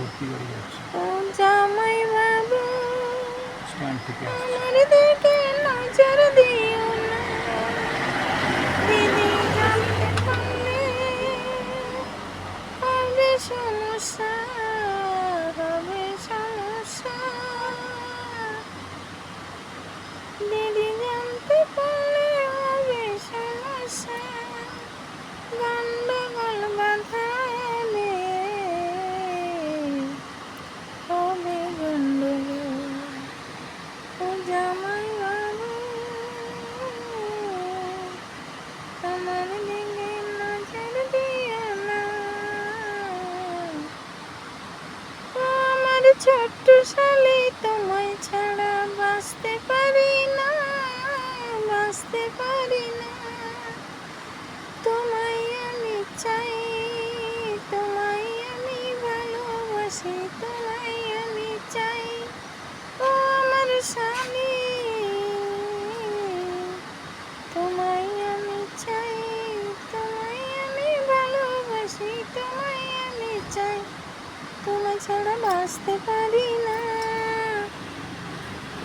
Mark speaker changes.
Speaker 1: ভর্তি হয়ে যাচ্ছে।
Speaker 2: ও জামাই বাবু
Speaker 1: স্ট্যান্ড থেকে
Speaker 2: আমার দিকে নজর দিও না। দিদি জানতে পারলে হবে সমস্যা। জামাই বাবু আমার দিকে নজর দিও না আমার ছোট্ট শালি তোমায় ছাড়া বাঁচতে পারি না, বাঁচতে পারি না। তোমায় আমি চাই, তোমায় আমি ভালোবাসি তোমায় আমি চাই ও আমার স্বামী তোমায় আমি চাই তোমায় আমি ভালোবাসি তোমায় আমি চাই তোমায় ছাড়া বাঁচতে পারি না।